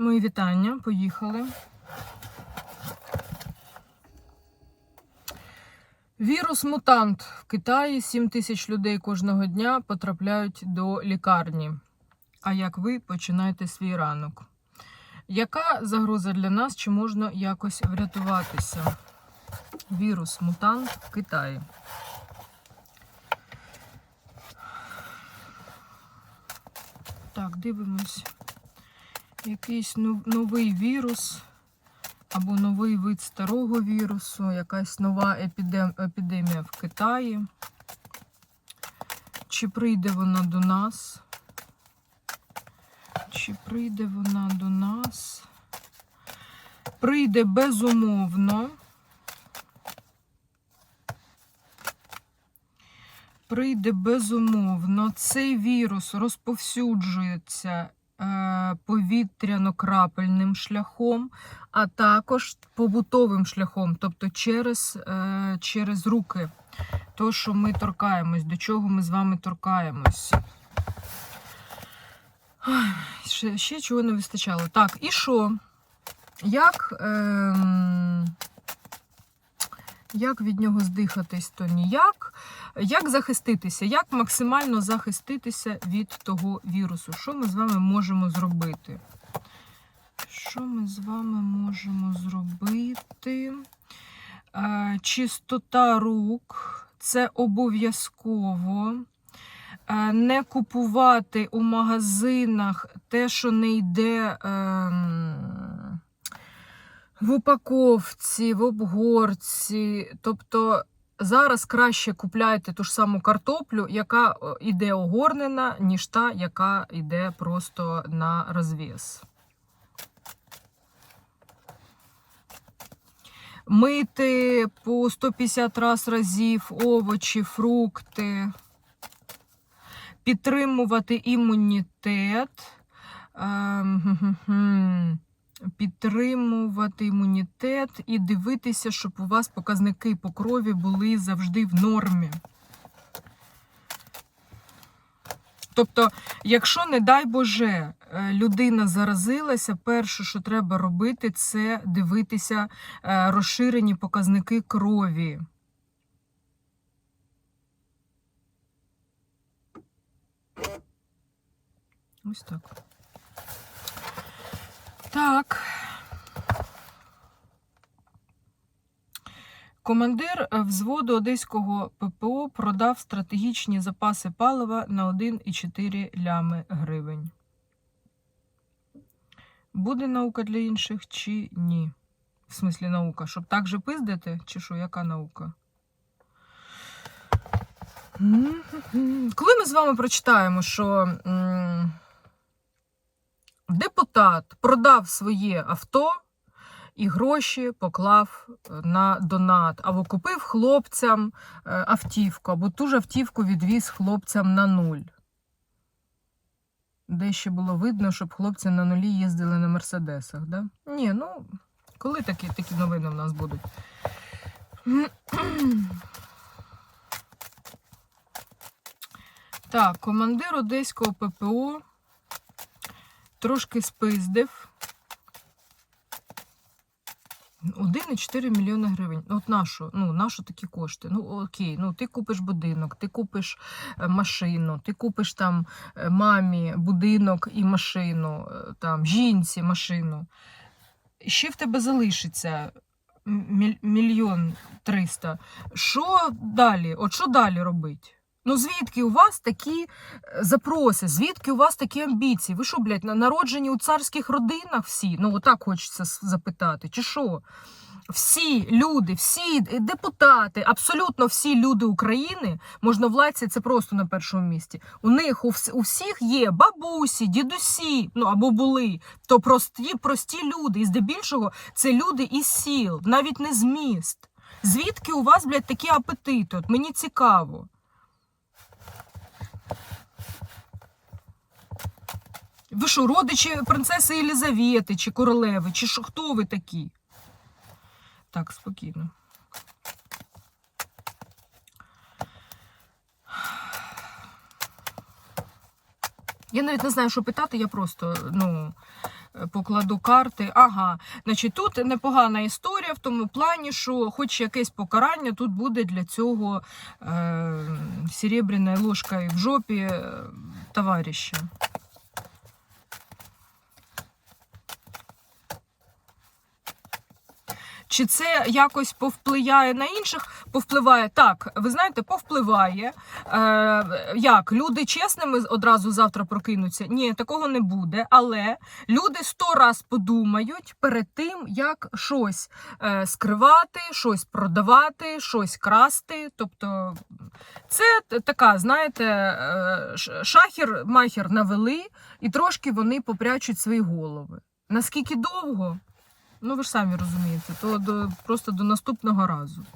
Мої вітання, поїхали. Вірус мутант в Китаї 7 тисяч людей кожного дня потрапляють до лікарні. А як ви починаєте свій ранок? Яка загроза для нас? Чи можна якось врятуватися? Вірус мутант в Китаї. Так, дивимось. Якийсь новий вірус або новий вид старого вірусу, якась нова епідем... епідемія в Китаї. Чи прийде вона до нас? Чи прийде вона до нас? Прийде безумовно. Прийде безумовно. Цей вірус розповсюджується повітряно-крапельним шляхом, а також побутовим шляхом, тобто через, е, через руки. То, що ми торкаємось, до чого ми з вами торкаємось. Ще, ще чого не вистачало. Так, і що? Як, ем, як від нього здихатись, то ніяк. Як захиститися? Як максимально захиститися від того вірусу? Що ми з вами можемо зробити? Що ми з вами можемо зробити? Е, чистота рук це обов'язково. Е, не купувати у магазинах те, що не йде ем, в упаковці, в обгорці. Тобто зараз краще купляйте ту ж саму картоплю, яка е, йде огорнена, ніж та, яка йде просто на розв'яз. Мити по 150 раз разів овочі, фрукти підтримувати імунітет. Ем. Підтримувати імунітет і дивитися, щоб у вас показники по крові були завжди в нормі. Тобто, якщо, не дай Боже, е, людина заразилася, перше, що треба робити, це дивитися е, розширені показники крові. Ось так. Так. Командир е, взводу Одеського ППО продав стратегічні запаси палива на 1,4 лями гривень. Буде наука для інших чи ні? В смислі наука, щоб так же пиздити, чи що, яка наука? Коли ми з вами прочитаємо, що депутат продав своє авто і гроші поклав е, на донат, або купив хлопцям е, автівку, або ту ж автівку відвіз хлопцям на нуль. Де ще було видно, щоб хлопці на нулі їздили на мерседесах, да? Ні, ну, коли такі, такі новини в нас будуть? Так, командир одеського ППО трошки спиздив. 1,4 мільйони гривень. От нашу, ну, нашу такі кошти. Ну, окей, ну ти купиш будинок, ти купиш е, машину, ти купиш там е, мамі будинок і машину, е, там, жінці машину. Ще в тебе залишиться мільйон триста. Що далі? От що далі робить? Ну звідки у вас такі е, запроси? Звідки у вас такі амбіції? Ви що, блядь, на- народжені у царських родинах всі? Ну, отак хочеться запитати. Чи що? Всі люди, всі депутати, абсолютно всі люди України, можновладці, це просто на першому місці. У них у, у всіх є бабусі, дідусі, ну або були, то прості, прості люди. І здебільшого це люди із сіл, навіть не з міст. Звідки у вас, блядь, такі апетити? От мені цікаво. Ви що, родичі принцеси Єлизавети чи королеви, чи що, хто ви такі? Так, спокійно. Я навіть не знаю, що питати, я просто, ну, покладу карти. Ага, значить, тут непогана історія в тому плані, що хоч якесь покарання тут буде для цього е, серебряною ложкою в жопі е, товариша. Чи це якось повпливає на інших? Повпливає так. Ви знаєте, повпливає. Е, як люди чесними одразу завтра прокинуться? Ні, такого не буде. Але люди сто раз подумають перед тим, як щось е, скривати, щось продавати, щось красти. Тобто, це така, знаєте, е, ш- шахір махер навели, і трошки вони попрячуть свої голови. Наскільки довго? Ну, ви ж самі розумієте, то до, просто до наступного разу.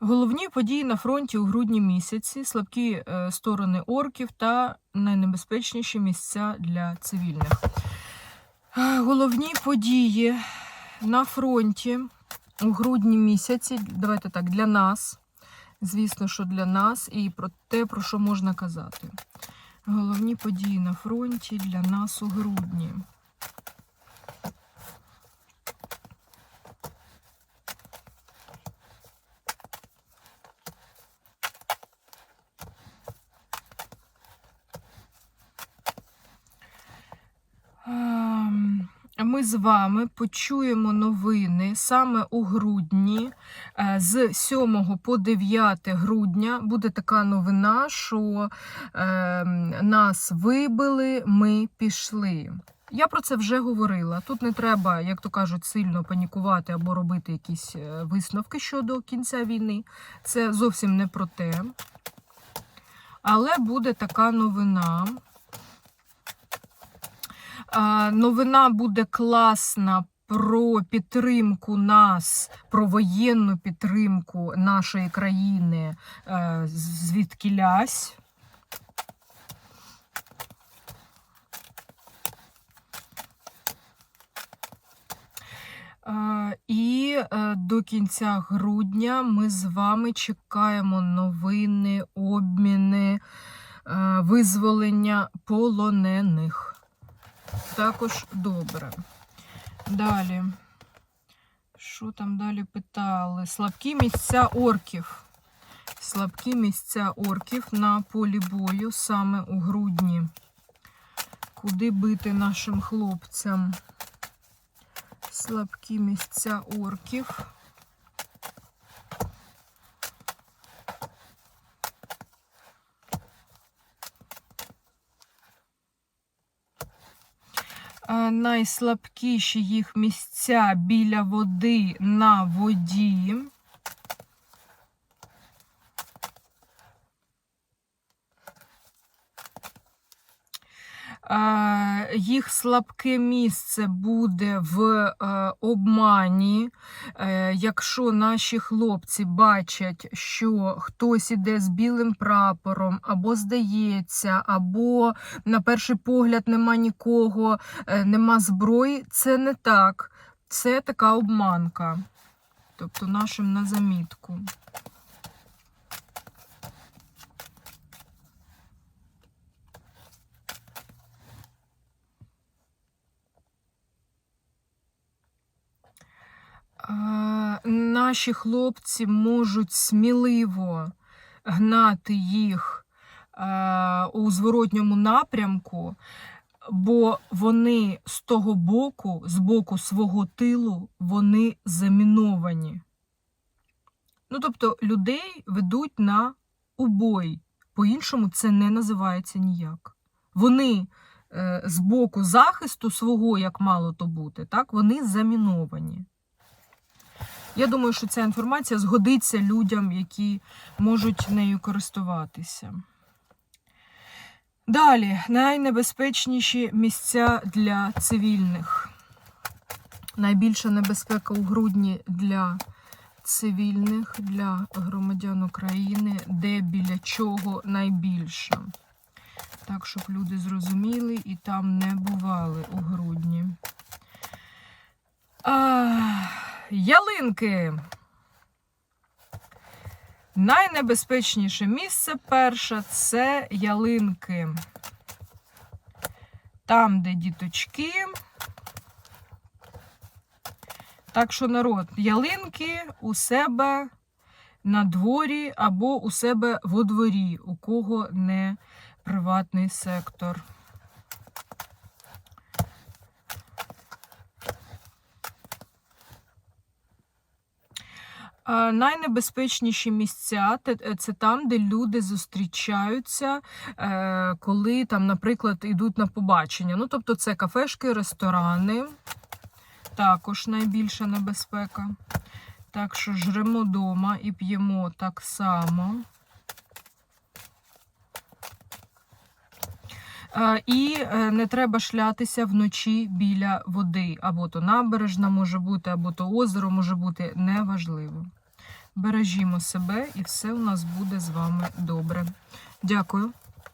Головні події на фронті у грудні місяці, слабкі е, сторони орків та найнебезпечніші місця для цивільних. Е, Головні події на фронті у грудні місяці, давайте так, для нас. Звісно, що для нас, і про те, про що можна казати. Головні події на фронті для нас у грудні. Ем, Ми з вами почуємо новини саме у грудні. Е, З 7 по 9 грудня буде така новина, що е, нас вибили, ми пішли. Я про це вже говорила. Тут не треба, як то кажуть, сильно панікувати або робити якісь е, висновки щодо кінця війни. Це зовсім не про те. Але буде така новина. Новина буде класна про підтримку нас, про воєнну підтримку нашої країни е, звідкілясь. Е, І е, до кінця грудня ми з вами чекаємо новини, обміни, визволення полонених. Також добре. Далі. Що там далі питали? Слабкі місця орків. Слабкі місця орків на полі бою саме у грудні. Куди бити нашим хлопцям? Слабкі місця орків. Найслабкіші їх місця біля води на воді. Їх слабке місце буде в е, обмані. Е, Якщо наші хлопці бачать, що хтось іде з білим прапором, або здається, або на перший погляд нема нікого, е, нема зброї, це не так. Це така обманка. Тобто нашим на замітку. Наші хлопці можуть сміливо гнати їх у зворотньому напрямку, бо вони з того боку, з боку свого тилу, вони заміновані. Ну, тобто людей ведуть на убой. По-іншому це не називається ніяк. Вони е, з боку захисту свого, як мало то бути, так, вони заміновані. Я думаю, що ця інформація згодиться людям, які можуть нею користуватися. Далі, найнебезпечніші місця для цивільних. Найбільша небезпека у грудні для цивільних, для громадян України, де біля чого найбільше. Так, щоб люди зрозуміли і там не бували у грудні. А, ялинки. Найнебезпечніше місце перше це ялинки. Там, де діточки. Так що, народ, ялинки у себе на дворі або у себе во дворі, у кого не приватний сектор. А, Найнебезпечніші місця е, це там, де люди зустрічаються, е, коли там, наприклад, йдуть на побачення. Ну, тобто, це кафешки, ресторани, також найбільша небезпека. Так що жремо вдома і п'ємо так само. Е, І не треба шлятися вночі біля води. Або то набережна може бути, або то озеро може бути неважливо. Бережімо себе, і все у нас буде з вами добре. Дякую.